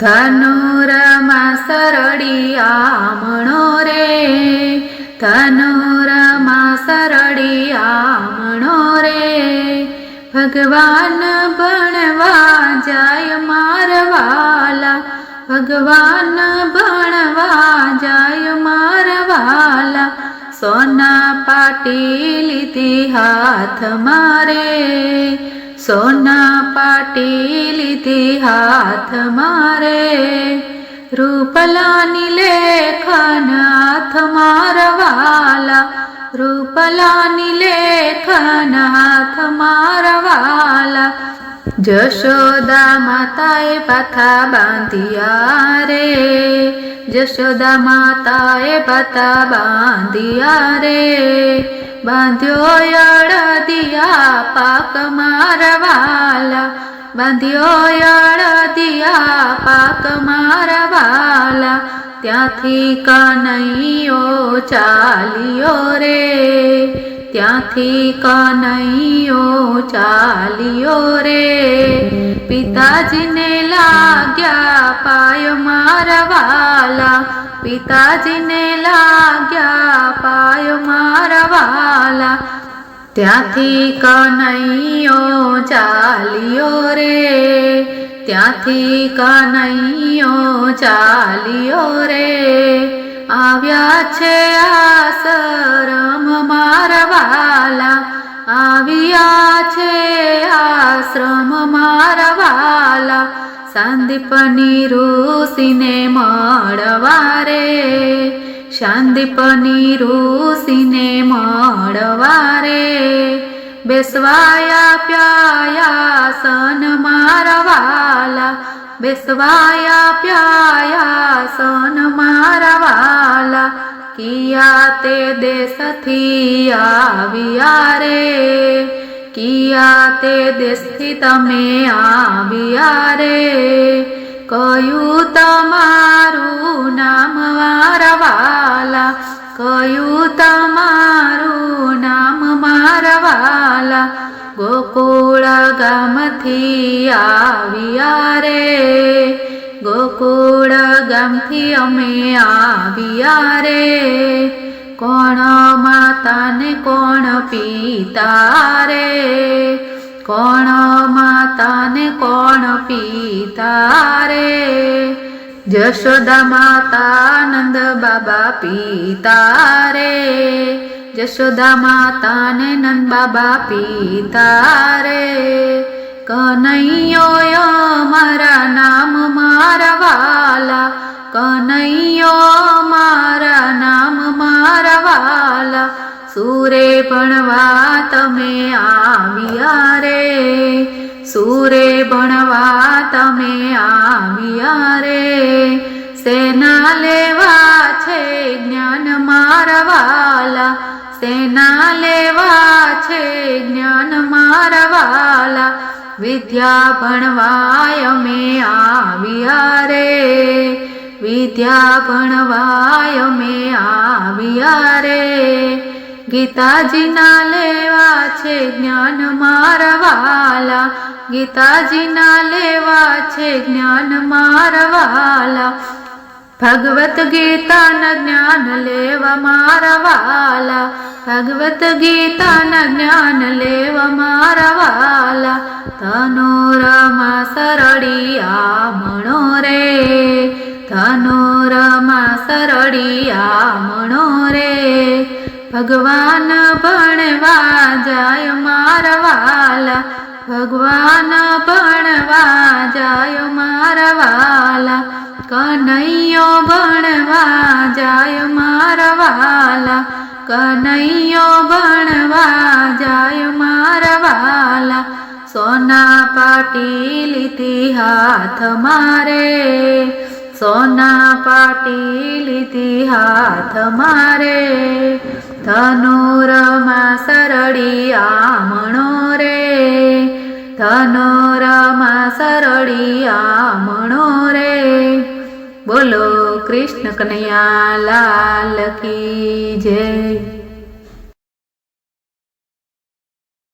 धनुरमा सरडिया मणो रे। धनुरमा सरडिया मणो रे। भगवान् भवा जाय मारवाला। भगवान् भवा जाय मारवाला। सोना पाटी लिति ह मा સોના પાટી લીધી હાથ મારે રૂપલાની લેખન હાથ મારવાલા રૂપલાની લેખન હાથ મારવાલા જશોદા માતાએ પાથા બાંધિયા રે જશોદા માતાએ પાથા બાંધિયા રે બાંધ્યો અડદિયા પાક મારવાલા બાંધ્યો અડદિયા પાક મારવાલા ત્યાંથી કનૈયો ચાલ્યો રે. ત્યાંથી કનૈયો ચાલ્યો રે. પિતાજીને લાગ્યા પાય મારવાલા પિતાજીને લાગ્યા, પાય મારવાલા ત્યાંથી કનૈયો ચાલ્યો રે, ત્યાંથી કનૈયો ચાલ્યો રે, આવ્યા છે આશ્રમ મારવાલા આવ્યા છે આશ્રમ મારવાલા મળવા રે શાંદીપની ઋષિને મળવા રે બેસવાયા પ્યાયા સન મારવાલા બેસવાયા પ્યાયા સન મારવાલા કિયા તે દેશથી આવ્યા રે. કિયા તે દેશથી તમે આવ્યા રે. કયું તમારું નામ મારવાલા કયું તમારું નામ મારવાલા ગોકુળ ગામથી આવ્યા રે. ગોકુળ ગામથી અમે આવ્યા રે. કોણ માતાને કોણ પિતા રે? કોણ માતાને કોણ પિતા રે? જશોદા માતા નંદ બાબા પિતા રે. જશોદા માતાને નંદ બાબા પિતા રે. કનૈયો મારા નામ મારવાલા સૂરે ભણવા તમે આવ્યા રે. સૂરે ભણવા તમે આવ્યા રે. સેના લેવા છે જ્ઞાન મારવાલા સેના લેવા છે જ્ઞાન મારવાલા વિદ્યા ભણવાય અમે આવ્યા વિદ્યા ભણવાય અમે આવ્યા રે ગીતાજીના લેવા છે જ્ઞાન મારવાલા ગીતાજીના લેવા છે જ્ઞાન મારવાલા ભગવત ગીતાના જ્ઞાન લેવા મારવાલા ભગવત ગીતાના જ્ઞાન લેવા મારવાલા તનોરમા સરળિયા મણો રે ધનુરમા સરળિયા મણો રે. ભગવાન ભણવા જાય મારવાલા. ભગવાન ભણવા જાય મારવાલા. કનૈયો ભણવા જાય મારવાલા. કનૈયો ભણવા જાય મારવાલા. સોના પાટી લીધી હાથ મારે. સોના પાટી લીધી હાથ મારે ધનુરમાં સરળી આમણો રે. ધનુરમાં સરળી મણો રે. બોલો કૃષ્ણ કનૈયા લાલ કી જય.